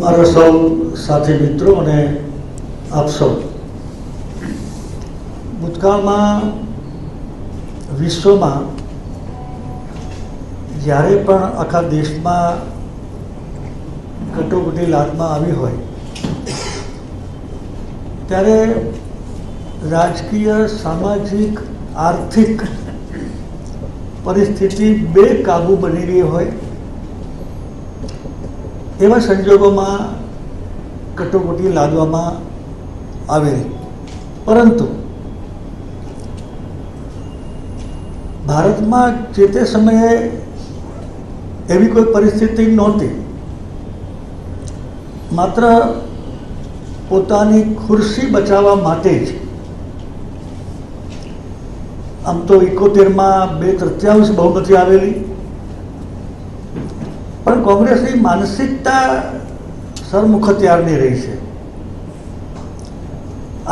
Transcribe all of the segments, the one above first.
મારા સૌ સાથી મિત્રો અને આપ સૌ. ભૂતકાળમાં વિશ્વમાં જ્યારે પણ આખા દેશમાં કટોકટી લાદમાં આવી હોય, ત્યારે રાજકીય, સામાજિક, આર્થિક પરિસ્થિતિ બે કાબુ બની રહી હોય. એવા સંજોગોમાં કટોકટી લાદવામાં આવેલી પરંતુ ભારતમાં જે તે સમયે એવી કોઈ પરિસ્થિતિ નહોતી. માત્ર પોતાની ખુરશી બચાવવા માટે જ. આમ તો ઇકોતેરમાં બે તૃત્યાવીસ બહુમતી આવેલી. પણ કોંગ્રેસની માનસિકતા સરમુખત્યારની રહી છે.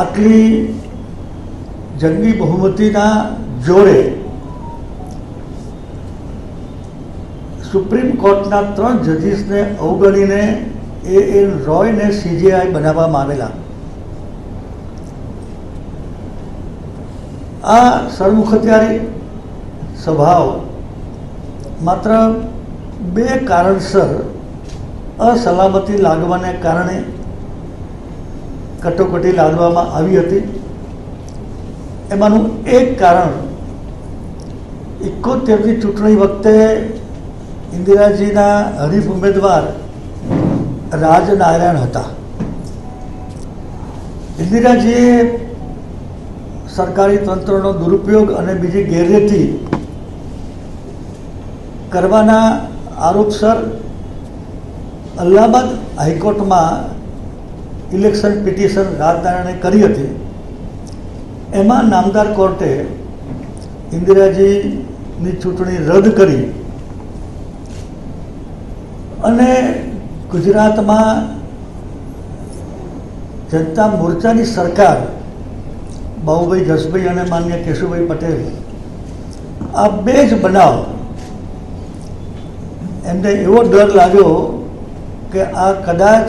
આટલી જંગી બહુમતીના જોડે સુપ્રીમ કોર્ટના ત્રણ જજીસને અવગણીને એ એન રોયને સીજીઆઈ બનાવવામાં આવેલા. આ સરમુખત્યારી સ્વભાવ માત્ર બે કારણસર અસલામતી લાગવાને કારણે કટોકટી લાદવામાં આવી હતી. એમાંનું એક કારણ ઇકોતેરની ચૂંટણી વખતે ઇન્દિરાજીના હરીફ ઉમેદવાર રાજનારાયણ હતા. ઇન્દિરાજીએ સરકારી તંત્રનો દુરુપયોગ અને બીજી ગેરરીતિ કરવાના આરોપસર અલ્હાબાદ હાઈકોર્ટમાં ઇલેક્શન પિટિશન રાજધારણે કરી હતી. એમાં નામદાર કોર્ટે ઇન્દિરાજીની ચૂંટણી રદ કરી અને ગુજરાતમાં જનતા મોરચાની સરકાર બાહુભાઈ જસભાઈ અને માન્ય કેશુભાઈ પટેલ આ બે જ બનાવ એમને એવો ડર લાગ્યો કે આ કદાચ